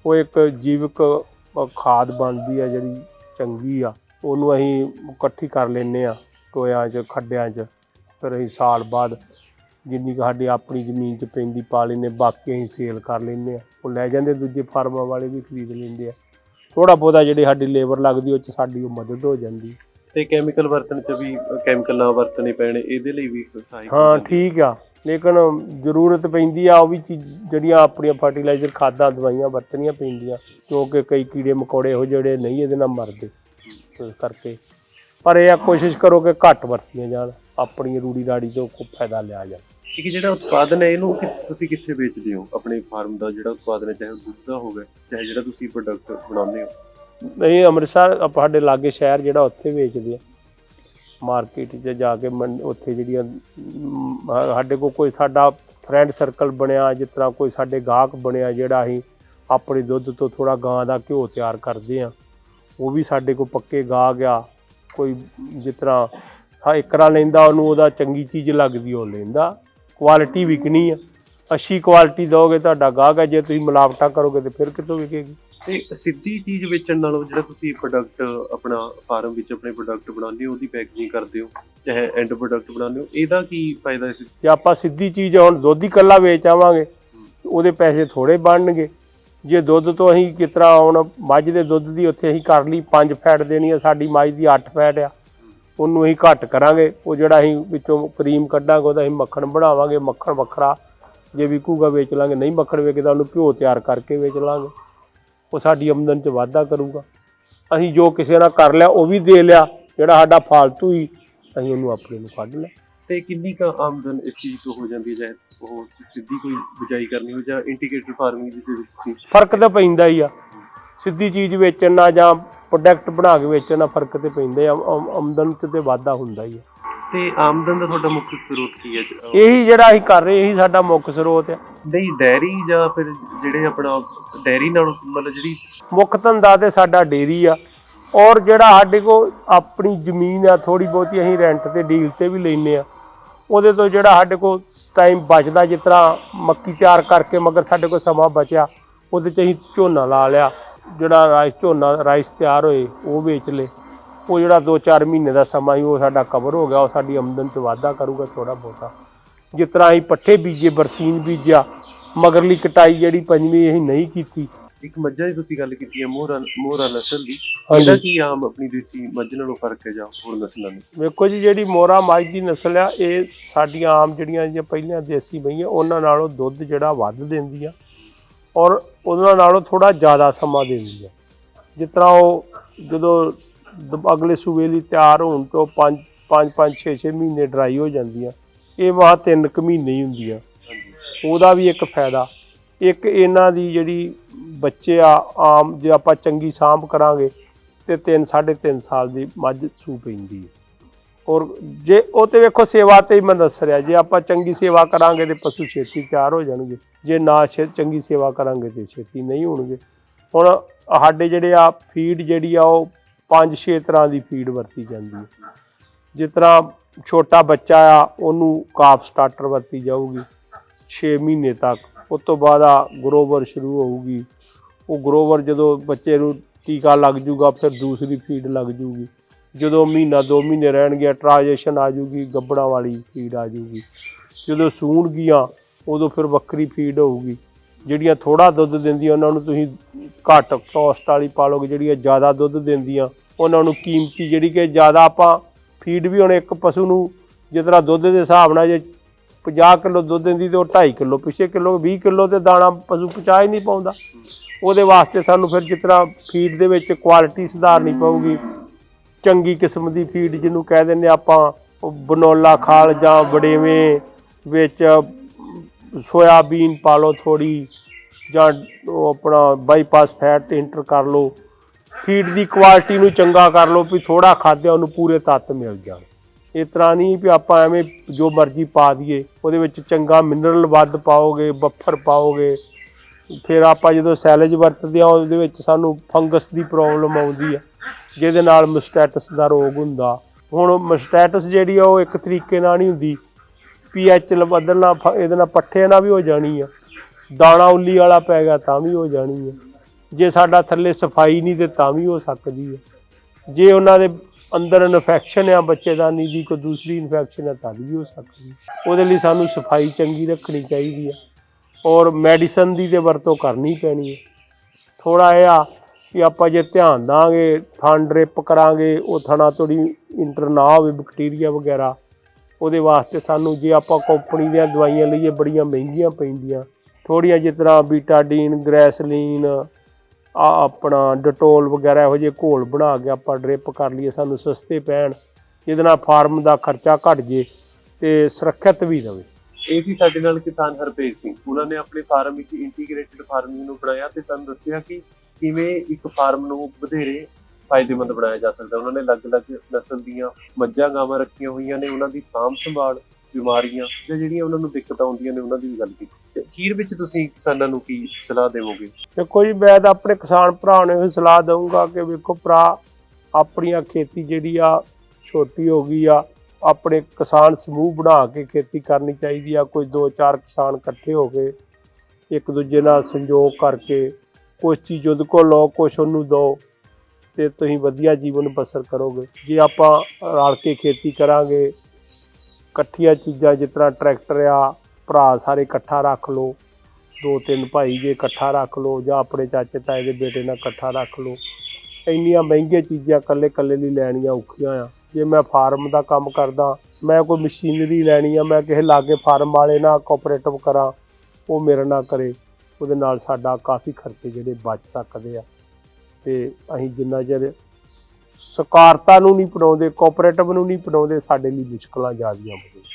ਉਹ ਇੱਕ ਜੀਵਕ ਖਾਦ ਬਣਦੀ ਆ ਜਿਹੜੀ ਚੰਗੀ ਆ। ਉਹਨੂੰ ਅਸੀਂ ਇਕੱਠੀ ਕਰ ਲੈਂਦੇ ਆ ਟੋਇਆਂ 'ਚ ਖੱਡਿਆਂ 'ਚ। ਫਿਰ ਅਸੀਂ ਸਾਲ ਬਾਅਦ ਜਿੰਨੀ ਕੁ ਸਾਡੀ ਆਪਣੀ ਜ਼ਮੀਨ 'ਚ ਪੈਂਦੀ ਪਾ ਲੈਂਦੇ ਬਾਕੀ ਅਸੀਂ ਸੇਲ ਕਰ ਲੈਂਦੇ ਆ ਉਹ ਲੈ ਜਾਂਦੇ ਦੂਜੇ ਫਾਰਮਾਂ ਵਾਲੇ ਵੀ ਖਰੀਦ ਲੈਂਦੇ ਆ। ਥੋੜਾ ਬਹੁਤਾ ਜਿਹੜੀ ਸਾਡੀ ਲੇਬਰ ਲੱਗਦੀ ਉਹ 'ਚ ਸਾਡੀ ਉਹ ਮਦਦ ਹੋ ਜਾਂਦੀ। ਤੇ ਕੈਮੀਕਲ ਵਰਤਣ 'ਚ ਵੀ ਕੈਮੀਕਲ ਨਾ ਵਰਤਣੇ ਪੈਣ ਇਹਦੇ ਲਈ ਵੀ ਸਹਾਇਕ ਹੋ। ਠੀਕ ਆ। ਲੇਕਿਨ ਜ਼ਰੂਰਤ ਪੈਂਦੀ ਆ ਉਹ ਵੀ ਚੀਜ਼ ਜਿਹੜੀਆਂ ਆਪਣੀਆਂ ਫਰਟੀਲਾਈਜ਼ਰ ਖਾਦਾਂ ਦਵਾਈਆਂ ਵਰਤਣੀਆਂ ਪੈਂਦੀਆਂ। ਕਿਉਂਕਿ ਕਈ ਕੀੜੇ ਮਕੌੜੇ ਹੋ ਜਿਹੜੇ ਨਹੀਂ ਇਹਦੇ ਨਾਲ ਮਰਦੇ। ਇਸ ਕਰਕੇ। ਪਰ ਇਹ ਆ ਕੋਸ਼ਿਸ਼ ਕਰੋ ਕਿ ਘੱਟ ਵਰਤੀਆਂ ਜਾਣ ਆਪਣੀ ਰੂੜੀ ਰਾੜੀ ਤੋਂ ਕੋਈ ਫਾਇਦਾ ਲਿਆ ਜਾਏ ਕਿ ਜਿਹੜਾ ਉਤਪਾਦਨ ਹੈ ਇਹਨੂੰ ਕਿ- ਤੁਸੀਂ ਕਿੱਥੇ ਵੇਚਦੇ ਹੋ? ਆਪਣੇ ਫਾਰਮ ਦਾ ਜਿਹੜਾ ਉਤਪਾਦਨ ਹੈ ਚਾਹੇ ਉਹ ਦੁੱਧ ਦਾ ਹੋਵੇ ਚਾਹੇ ਜਿਹੜਾ ਤੁਸੀਂ ਪ੍ਰੋਡਕਟ ਬਣਾਉਂਦੇ ਹੋ। ਨਹੀਂ ਅੰਮ੍ਰਿਤਸਰ ਆਪਾਂ ਸਾਡੇ ਲਾਗੇ ਸ਼ਹਿਰ ਜਿਹੜਾ ਉੱਥੇ ਵੇਚਦੇ ਆ। ਮਾਰਕੀਟ 'ਚ ਜਾ ਕੇ ਮੰਡ- ਉੱਥੇ ਜਿਹੜੀਆਂ ਸਾਡੇ ਕੋਲ ਕੋਈ ਸਾਡਾ ਫਰੈਂਡ ਸਰਕਲ ਬਣਿਆ ਜਿਸ ਤਰ੍ਹਾਂ ਕੋਈ ਸਾਡੇ ਗਾਹਕ ਬਣਿਆ ਜਿਹੜਾ ਅਸੀਂ ਆਪਣੇ ਦੁੱਧ ਤੋਂ ਥੋੜਾ ਗਾਂ ਦਾ ਘਿਓ ਤਿਆਰ ਕਰਦੇ ਆ ਉਹ ਵੀ ਸਾਡੇ ਕੋਲ ਪੱਕੇ ਗਾਹਕ ਆ ਕੋਈ ਜਿਸ ਤਰ੍ਹਾਂ ਹਾਂ ਇਕਰਾ ਲੈਂਦਾ ਉਹਨੂੰ ਉਹਦਾ ਚੰਗੀ ਚੀਜ਼ ਲੱਗਦੀ ਉਹ ਲੈਂਦਾ। ਕੁਆਲਿਟੀ ਵਿਕਣੀ ਆ। ਅੱਛੀ ਕੁਆਲਿਟੀ ਦੋਗੇ ਤੁਹਾਡਾ ਗਾਹਕ ਹੈ ਜੇ ਤੁਸੀਂ ਮਿਲਾਵਟਾਂ ਕਰੋਗੇ ਤੇ ਫਿਰ ਕਿੱਥੋਂ ਵਿਕੇਗੀ? ਤੇ ਸਿੱਧੀ ਚੀਜ਼ ਵੇਚਣ ਨਾਲੋਂ ਜਿਹੜਾ ਤੁਸੀਂ ਪ੍ਰੋਡਕਟ ਆਪਣਾ ਫਾਰਮ ਵਿੱਚ ਆਪਣੇ ਪ੍ਰੋਡਕਟ ਬਣਾਉਂਦੇ ਹੋ ਉਹਦੀ ਪੈਕੇਜਿੰਗ ਕਰਦੇ ਹੋ ਚਾਹੇ ਐਂਡ ਪ੍ਰੋਡਕਟ ਬਣਾਉਂਦੇ ਹੋ ਇਹਦਾ ਕੀ ਫਾਇਦਾ ਹੈ ਜੇ ਆਪਾਂ ਸਿੱਧੀ ਚੀਜ਼ ਹੁਣ ਦੁੱਧ ਹੀ ਕੱਲਾ ਵੇਚ ਆਵਾਂਗੇ ਉਹਦੇ ਪੈਸੇ ਥੋੜੇ ਬਣਨਗੇ। ਜੇ ਦੁੱਧ ਤੋਂ ਅਸੀਂ ਕਿਸ ਤਰ੍ਹਾਂ ਹੁਣ ਮੱਝ ਦੇ ਦੁੱਧ ਦੀ ਉੱਥੇ ਅਸੀਂ ਕਰ ਲਈ 5 ਫੈਟ ਦੇਣੀ ਆ, ਸਾਡੀ ਮੱਝ ਦੀ 8 ਫੈਟ ਆ। ਉਹਨੂੰ ਅਸੀਂ ਘੱਟ ਕਰਾਂਗੇ। ਉਹ ਜਿਹੜਾ ਅਸੀਂ ਵਿੱਚੋਂ ਕਰੀਮ ਕੱਢਾਂਗੇ, ਉਹਦਾ ਅਸੀਂ ਮੱਖਣ ਬਣਾਵਾਂਗੇ, ਮੱਖਣ ਵੱਖਰਾ। ਜੇ ਵਿਕੂਗਾ ਵੇਚ ਲਾਂਗੇ, ਨਹੀਂ ਮੱਖਣ ਵਿਕਦਾ, ਉਹਨੂੰ ਘਿਓ ਤਿਆਰ ਕਰਕੇ ਵੇਚ ਲਾਂਗੇ। ਉਹ ਸਾਡੀ ਆਮਦਨ 'ਚ ਵਾਧਾ ਕਰੂਗਾ। ਅਸੀਂ ਜੋ ਕਿਸੇ ਨਾਲ ਕਰ ਲਿਆ, ਉਹ ਵੀ ਦੇ ਲਿਆ। ਜਿਹੜਾ ਸਾਡਾ ਫਾਲਤੂ ਹੀ, ਅਸੀਂ ਉਹਨੂੰ ਆਪਣੇ ਨੂੰ ਕੱਢ ਲਿਆ। ਤੇ ਕਿੰਨੀ ਕੁ ਆਮਦਨ ਇਸ ਚੀਜ਼ ਤੋਂ ਹੋ ਜਾਂਦੀ ਹੈ? ਉਹ ਸਿੱਧੀ ਕੋਈ ਬਿਜਾਈ ਕਰਨੀ ਹੋ ਜਾਂ ਇੰਟੀਗ੍ਰੇਟਡ ਫਾਰਮਿੰਗ ਦੇ ਵਿੱਚ ਫ਼ਰਕ ਤਾਂ ਪੈਂਦਾ ਹੀ ਆ। ਸਿੱਧੀ ਚੀਜ਼ ਵੇਚਣ ਨਾਲ ਜਾਂ ਪ੍ਰੋਡਕਟ ਬਣਾ ਕੇ ਵੇਚਣ ਨਾਲ ਫ਼ਰਕ ਤੇ ਪੈਂਦਾ ਆ। ਆਮ- ਆਮਦਨ 'ਚ ਤੇ ਵਾਧਾ ਹੁੰਦਾ ਹੀ ਆ। ਤੇ ਆਮਦਨ ਦਾ ਤੁਹਾਡਾ ਮੁੱਖ ਸਰੋਤ ਕੀ ਹੈ? ਇਹੀ ਜਿਹੜਾ ਅਸੀਂ ਕਰ ਰਹੇ ਇਹੀ ਸਾਡਾ ਮੁੱਖ ਸਰੋਤ ਆ। ਨਹੀਂ ਡੈਰੀ ਜਾਂ ਫਿਰ ਜਿਹੜੇ ਆਪਣਾ ਡੈਰੀ ਨਾਲ ਮਤਲਬ ਜਿਹੜੀ ਮੁੱਖ ਧੰਦਾ ਤੇ ਸਾਡਾ ਡੇਰੀ ਆ। ਔਰ ਜਿਹੜਾ ਸਾਡੇ ਕੋਲ ਆਪਣੀ ਜ਼ਮੀਨ ਆ ਥੋੜੀ ਬਹੁਤੀ ਅਸੀਂ ਰੈਂਟ ਤੇ ਡੀਲ ਤੇ ਵੀ ਲੈਨੇ ਆ। ਉਹਦੇ ਤੋਂ ਜਿਹੜਾ ਸਾਡੇ ਕੋਲ ਟਾਈਮ ਬਚਦਾ, ਜਿਸ ਤਰ੍ਹਾਂ ਮੱਕੀ ਤਿਆਰ ਕਰਕੇ ਮਗਰ ਸਾਡੇ ਕੋਲ ਸਮਾਂ ਬਚਿਆ, ਉਹਦੇ 'ਚ ਅਸੀਂ ਝੋਨਾ ਲਾ ਲਿਆ। ਜਿਹੜਾ ਰਾਈਸ ਝੋਨਾ ਰਾਈਸ ਤਿਆਰ ਹੋਏ, ਉਹ ਵੇਚ ਲੇ ਉਹ ਜਿਹੜਾ 2-4 ਮਹੀਨੇ ਦਾ ਸਮਾਂ ਹੀ ਉਹ ਸਾਡਾ ਕਵਰ ਹੋ ਗਿਆ। ਉਹ ਸਾਡੀ ਆਮਦਨ 'ਚ ਵਾਧਾ ਕਰੂਗਾ ਥੋੜਾ ਬਹੁਤਾ। ਜਿਸ ਤਰ੍ਹਾਂ ਅਸੀਂ ਪੱਠੇ ਬੀਜੇ, ਬਰਸੀਨ ਬੀਜਿਆ, ਮਗਰਲੀ ਕਟਾਈ ਜਿਹੜੀ ਪੰਜਵੀਂ ਅਸੀਂ ਨਹੀਂ ਕੀਤੀ ਇੱਕ ਮੱਝਾਂ ਦੀ ਤੁਸੀਂ ਗੱਲ ਕੀਤੀ ਹੈ ਮੋਹਰਾ ਮੋਹਰਾ ਨਸਲ ਦੀ। ਇਹਦਾ ਕੀ ਆਮ ਆਪਣੀ ਦੇਸੀ ਮੱਝ ਨਾਲੋਂ ਫ਼ਰਕ ਹੈ ਜਾਂ ਹੋਰ ਨਸਲਾਂ ਨੂੰ? ਵੇਖੋ ਜੀ ਜਿਹੜੀ ਮੋਰਾ ਮੱਝ ਦੀ ਨਸਲ ਆ ਇਹ ਸਾਡੀਆਂ ਆਮ ਜਿਹੜੀਆਂ ਜਿਹੜੀਆਂ ਪਹਿਲੀਆਂ ਦੇਸੀ ਮਈਆਂ ਉਹਨਾਂ ਨਾਲੋਂ ਦੁੱਧ ਜਿਹੜਾ ਵੱਧ ਦਿੰਦੀ ਆ ਔਰ ਉਹਨਾਂ ਨਾਲੋਂ ਥੋੜਾ ਜ਼ਿਆਦਾ ਸਮਾਂ ਦਿੰਦੀ ਆ। ਜਿਸ ਤਰ੍ਹਾਂ ਉਹ ਜਦੋਂ ਅਗਲੇ ਸੂਬੇ ਲਈ ਤਿਆਰ ਹੋਣ ਤੋਂ 5 5 5 6 6 ਮਹੀਨੇ ਡਰਾਈ ਹੋ ਜਾਂਦੀਆਂ ਇਹ ਵਾ ਤਿੰਨ ਕੁ ਮਹੀਨੇ ਹੀ ਹੁੰਦੀਆਂ। ਉਹਦਾ ਵੀ ਇੱਕ ਫਾਇਦਾ। ਇੱਕ ਇਹਨਾਂ ਦੀ ਜਿਹੜੀ ਬੱਚੇ ਆ, ਆਮ ਜੇ ਆਪਾਂ ਚੰਗੀ ਸਾਂਭ ਕਰਾਂਗੇ ਤੇ 3 3.5 ਸਾਲ ਦੀ ਮੱਝ ਸੂ ਪੈਂਦੀ ਹੈ। ਔਰ ਜੇ ਉਹ ਤੇ ਵੇਖੋ ਸੇਵਾ ਤੇ ਹੀ ਮੈਂ ਦੱਸ ਰਿਹਾ, ਜੇ ਆਪਾਂ ਚੰਗੀ ਸੇਵਾ ਕਰਾਂਗੇ ਤੇ ਪਸ਼ੂ ਛੇਤੀ ਤਿਆਰ ਹੋ ਜਾਣਗੇ। ਜੇ ਨਾ ਛੇ, ਚੰਗੀ ਸੇਵਾ ਕਰਾਂਗੇ ਤੇ ਛੇਤੀ ਨਹੀਂ ਹੋਣਗੇ। ਹੁਣ ਸਾਡੇ ਜਿਹੜੇ ਆ ਫੀਡ ਜਿਹੜੀ ਆ, ਉਹ 5-6 ਤਰ੍ਹਾਂ ਦੀ ਫੀਡ ਵਰਤੀ ਜਾਂਦੀ ਹੈ। ਜਿਸ ਤਰ੍ਹਾਂ ਛੋਟਾ ਬੱਚਾ ਆ, ਉਹਨੂੰ ਕਾਪ ਸਟਾਰਟਰ ਵਰਤੀ ਜਾਊਗੀ। 6 ਮਹੀਨੇ ਤੱਕ, ਉਸ ਤੋਂ ਬਾਅਦ ਆ ਗਰੋਵਰ ਸ਼ੁਰੂ ਹੋਊਗੀ। ਉਹ ਗਰੋਵਰ ਜਦੋਂ ਬੱਚੇ ਨੂੰ ਟੀਕਾ ਲੱਗ ਜੂਗਾ, ਫਿਰ ਦੂਸਰੀ ਫੀਡ ਲੱਗ ਜੂਗੀ। ਜਦੋਂ ਮਹੀਨਾ, ਦੋ ਮਹੀਨੇ ਰਹਿਣਗੇ ਟ੍ਰਾਂਜੈਕਸ਼ਨ ਆ ਜੂਗੀ, ਗੱਬੜਾਂ ਵਾਲੀ ਫੀਡ ਆ ਜੂਗੀ। ਜਦੋਂ ਸੂਣਗੀਆਂ ਉਦੋਂ ਫਿਰ ਵੱਖਰੀ ਫੀਡ ਹੋਊਗੀ। ਜਿਹੜੀਆਂ ਥੋੜਾ ਦੁੱਧ ਦਿੰਦੀਆਂ, ਉਹਨਾਂ ਨੂੰ ਤੁਸੀਂ ਘੱਟ ਕੋਸਟ ਵਾਲੀ ਪਾਲੋਗੇ ਜਿਹੜੀਆਂ ਜ਼ਿਆਦਾ ਦੁੱਧ ਦਿੰਦੀਆਂ, ਉਹਨਾਂ ਨੂੰ ਕੀਮਤੀ, ਜਿਹੜੀ ਕਿ ਜ਼ਿਆਦਾ ਆਪਾਂ ਫੀਡ ਵੀ ਹੁਣ ਇੱਕ ਪਸ਼ੂ ਨੂੰ ਜਿਸ ਤਰ੍ਹਾਂ ਦੁੱਧ ਦੇ ਹਿਸਾਬ ਨਾਲ ਜੇ 50 ਕਿਲੋ ਦੁੱਧ ਦਿੰਦੀ ਤੇ ਉਹ 2.5 ਕਿਲੋ, ਪਿੱਛੇ ਕਿਲੋ 20 ਕਿਲੋ ਤੇ ਦਾਣਾ ਪਸ਼ੂ ਪਚਾ ਹੀ ਨਹੀਂ ਪਾਉਂਦਾ। ਉਹਦੇ ਵਾਸਤੇ ਸਾਨੂੰ ਫਿਰ ਜਿਸ ਤਰ੍ਹਾਂ ਫੀਡ ਦੇ ਵਿੱਚ ਕੁਆਲਿਟੀ ਸੁਧਾਰਨੀ ਪਊਗੀ। ਚੰਗੀ ਕਿਸਮ ਦੀ ਫੀਡ ਜਿਹਨੂੰ ਕਹਿ ਦਿੰਦੇ ਆਪਾਂ, ਉਹ ਬਨੋਲਾ ਖਾਲ ਜਾਂ ਵੜੇਵੇਂ ਵਿੱਚ ਸੋਇਆਬੀਨ ਪਾ ਲਓ ਥੋੜੀ ਜਾਂ ਉਹ ਆਪਣਾ ਬਾਈਪਾਸ ਫੈਟ ਇੰਟਰ ਕਰ ਲਓ। ਫੀਡ ਦੀ ਕੁਆਲਿਟੀ ਨੂੰ ਚੰਗਾ ਕਰ ਲਓ ਵੀ ਥੋੜਾ ਖਾਦਿਆ ਉਹਨੂੰ ਪੂਰੇ ਤੱਤ ਮਿਲ ਜਾਣ। ਇਸ ਤਰ੍ਹਾਂ ਨਹੀਂ ਵੀ ਆਪਾਂ ਐਵੇਂ ਜੋ ਮਰਜ਼ੀ ਪਾ ਦਈਏ। ਉਹਦੇ ਵਿੱਚ ਚੰਗਾ ਮਿਨਰਲ ਵੱਧ ਪਾਓਗੇ ਬੱਫਰ ਪਾਓਗੇ। ਫਿਰ ਆਪਾਂ ਜਦੋਂ ਸੈਲਜ ਵਰਤਦੇ ਆ ਉਹਦੇ ਵਿੱਚ ਸਾਨੂੰ ਫੰਗਸ ਦੀ ਪ੍ਰੋਬਲਮ ਆਉਂਦੀ ਆ ਜਿਹਦੇ ਨਾਲ ਮਸਟੈਟਸ ਦਾ ਰੋਗ ਹੁੰਦਾ। ਹੁਣ ਮਸਟੈਟਸ ਜਿਹੜੀ ਆ, ਉਹ ਇੱਕ ਤਰੀਕੇ ਨਾਲ ਨਹੀਂ ਹੁੰਦੀ। ਪੀਐਚ ਵਧਣ ਨਾਲ ਫ- ਇਹਦੇ ਨਾਲ ਪੱਠੇ ਨਾਲ ਵੀ ਹੋ ਜਾਣੀ ਆ। ਦਾਣਾ ਉੱਲੀ ਵਾਲਾ ਪੈ ਗਿਆ, ਤਾਂ ਵੀ ਹੋ ਜਾਣੀ ਆ। ਜੇ ਸਾਡਾ ਥੱਲੇ ਸਫ਼ਾਈ ਨਹੀਂ ਤੇ ਤਾਂ ਵੀ ਹੋ ਸਕਦੀ ਆ। ਜੇ ਉਹਨਾਂ ਦੇ ਅੰਦਰ ਇਨਫੈਕਸ਼ਨ ਆ ਬੱਚੇਦਾਨੀ ਦੀ ਕੋਈ ਦੂਸਰੀ ਇਨਫੈਕਸ਼ਨ ਆ, ਤਾਂ ਵੀ ਹੋ ਸਕਦੀ ਉਹਦੇ ਲਈ ਸਾਨੂੰ ਸਫ਼ਾਈ ਚੰਗੀ ਰੱਖਣੀ ਚਾਹੀਦੀ ਆ ਔਰ ਮੈਡੀਸਨ ਦੀ ਤੇ ਵਰਤੋਂ ਕਰਨੀ ਪੈਣੀ ਹੈ। ਥੋੜਾ ਇਹ ਆ ਕਿ ਆਪਾਂ ਜੇ ਧਿਆਨ ਦਾਂਗੇ, ਥਣ ਡ੍ਰਿਪ ਕਰਾਂਗੇ, ਉਹ ਥਣਾ ਥੋੜੀ ਇੰਟਰ ਨਾ ਹੋਵੇ ਬੈਕਟੀਰੀਆ ਵਗੈਰਾ, ਉਹਦੇ ਵਾਸਤੇ ਸਾਨੂੰ ਜੇ ਆਪਾਂ ਕੰਪਨੀ ਦੀਆਂ ਦਵਾਈਆਂ ਲਈਏ, ਬੜੀਆਂ ਮਹਿੰਗੀਆਂ ਪੈਂਦੀਆਂ। ਥੋੜੀਆਂ ਜਿਸ ਤਰ੍ਹਾਂ ਬੀਟਾਡੀਨ, ਗ੍ਰੈਸਲੀਨ ਆ ਆਪਣਾ ਡਟੋਲ ਵਗੈਰਾ ਇਹੋ ਜਿਹੇ ਘੋਲ ਬਣਾ ਕੇ ਆਪਾਂ ਡ੍ਰਿਪ ਕਰ ਲਈਏ, ਸਾਨੂੰ ਸਸਤੇ ਪੈਣ, ਜਿਹਦੇ ਨਾਲ ਫਾਰਮ ਦਾ ਖਰਚਾ ਘਟ ਜੇ ਤੇ ਸੁਰੱਖਿਅਤ ਵੀ ਰਹੇ ਇਹ ਸੀ ਸਾਡੇ ਨਾਲ ਕਿਸਾਨ ਹਰਪ੍ਰੀਤ ਸਿੰਘ। ਉਹਨਾਂ ਨੇ ਆਪਣੇ ਫਾਰਮ ਵਿੱਚ ਇੰਟੀਗ੍ਰੇਟਡ ਫਾਰਮਿੰਗ ਨੂੰ ਬਣਾਇਆ ਤੇ ਸਾਨੂੰ ਦੱਸਿਆ ਕਿ ਕਿਵੇਂ ਇੱਕ ਫਾਰਮ ਨੂੰ ਵਧੇਰੇ ਫਾਇਦੇਮੰਦ ਬਣਾਇਆ ਜਾ ਸਕਦਾ। ਉਹਨਾਂ ਨੇ ਅਲੱਗ-ਅਲੱਗ ਨਸਲ ਦੀਆਂ ਮੱਝਾਂ, ਗਾਵਾਂ ਰੱਖੀਆਂ ਹੋਈਆਂ ਨੇ। ਉਹਨਾਂ ਦੀ ਸਾਂਭ ਸੰਭਾਲ ਬਿਮਾਰੀਆਂ ਜਾਂ ਜਿਹੜੀਆਂ ਉਹਨਾਂ ਨੂੰ ਦਿੱਕਤਾਂ ਆਉਂਦੀਆਂ ਨੇ ਉਹਨਾਂ ਦੀ ਵੀ ਗੱਲ ਕੀਤੀ। ਤੇ ਅਖੀਰ ਵਿੱਚ ਤੁਸੀਂ ਕਿਸਾਨਾਂ ਨੂੰ ਕੀ ਸਲਾਹ ਦੇਵੋਗੇ? ਦੇਖੋ ਜੀ, ਮੈਂ ਤਾਂ ਆਪਣੇ ਕਿਸਾਨ ਭਰਾ ਨੂੰ ਵੀ ਸਲਾਹ ਦਊਂਗਾ ਕਿ ਵੇਖੋ ਭਰਾ, ਆਪਣੀਆਂ ਖੇਤੀ ਜਿਹੜੀ ਆ, ਛੋਟੀ ਹੋ ਗਈ ਆ, ਆਪਣੇ ਕਿਸਾਨ ਸਮੂਹ ਬਣਾ ਕੇ ਖੇਤੀ ਕਰਨੀ ਚਾਹੀਦੀ ਆ। ਕੋਈ ਦੋ ਚਾਰ ਕਿਸਾਨ ਇਕੱਠੇ ਹੋ ਕੇ ਇੱਕ ਦੂਜੇ ਨਾਲ ਸੰਯੋਗ ਕਰਕੇ ਕੁਛ ਚੀਜ਼ ਉਹਦੇ ਕੋਲ ਲਓ, ਕੁਛ ਉਹਨੂੰ ਦਿਓ ਤੇ ਤੁਸੀਂ ਵਧੀਆ ਜੀਵਨ ਬਸਰ ਕਰੋਗੇ। ਜੇ ਆਪਾਂ ਰਲ ਕੇ ਖੇਤੀ ਕਰਾਂਗੇ ਇਕੱਠੀਆਂ ਚੀਜ਼ਾਂ, ਜਿਸ ਤਰ੍ਹਾਂ ਟਰੈਕਟਰ ਆ, ਭਰਾ ਸਾਰੇ ਇਕੱਠਾ ਰੱਖ ਲਓ। ਦੋ ਤਿੰਨ ਭਾਈ ਜੇ ਇਕੱਠਾ ਰੱਖ ਲਓ, ਜਾਂ ਆਪਣੇ ਚਾਚੇ ਤਾਏ ਦੇ ਬੇਟੇ ਨਾਲ ਇਕੱਠਾ ਰੱਖ ਲਓ। ਇੰਨੀਆਂ ਮਹਿੰਗੀਆਂ ਚੀਜ਼ਾਂ ਇਕੱਲੇ ਇਕੱਲੇ ਲਈ ਲੈਣੀਆਂ ਔਖੀਆਂ ਆ। ਜੇ ਮੈਂ ਫਾਰਮ ਦਾ ਕੰਮ ਕਰਦਾ, ਮੈਂ ਕੋਈ ਮਸ਼ੀਨਰੀ ਲੈਣੀ ਆ, ਮੈਂ ਕਿਸੇ ਲਾਗੇ ਫਾਰਮ ਵਾਲੇ ਨਾਲ ਕੋਆਪਰੇਟਿਵ ਕਰਾਂ, ਉਹ ਮੇਰੇ ਨਾਲ ਕਰੇ, ਉਹਦੇ ਨਾਲ ਸਾਡਾ ਕਾਫੀ ਖਰਚੇ ਜਿਹੜੇ ਬਚ ਸਕਦੇ ਆ। ਤੇ ਅਸੀਂ ਜਿੰਨਾ ਚਿਰ ਸਕਾਰਤਾ ਨੂੰ ਨਹੀਂ ਪਣਾਉਂਦੇ ਕੋਆਪਰੇਟਿਵ ਨੂੰ ਨਹੀਂ ਪਣਾਉਂਦੇ ਸਾਡੇ ਲਈ ਮੁਸ਼ਕਲਾਂ ਜ਼ਿਆਦੀਆਂ ਹੋਣਗੀਆਂ